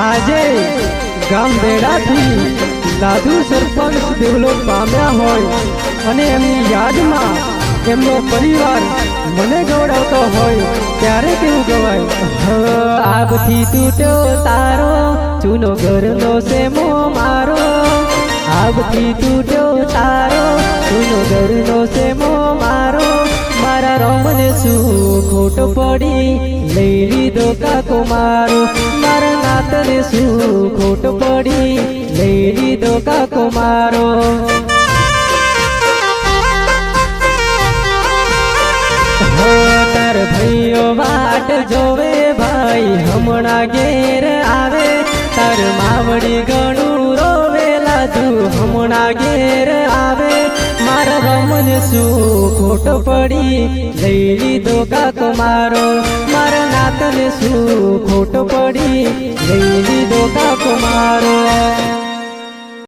આજે ગામ બેડાથી લાદુ સરપંચ દેવલો પામ્યા હોય અને એમની યાદમાં એમનો પરિવાર મને ગૌરવતો હોય, ત્યારે કેવું ગવાય આગથી તૂટ્યો તારો ચૂનો ઘરનો સેમો મારો. આગથી તૂટ્યો તારો ચૂનો ઘરનો સેમો મારો. મારા રમને શું ખોટ પડી લઈ લીધો કાકો મારો નાતને શું ખોટ પડી. લઈ લીધો કાકો મારો. તાર ભાઈઓ વાટ જોવે ભાઈ. હમણાં ઘેર આવે, તાર માવડી ગણું રોવેલા તું. હમણાં ઘેર આવે, મારા રમન શું ખોટ પડી. લઈ લીધો કાકો મારો. મારા નાતને શું લઈ લીધો કાકો મારો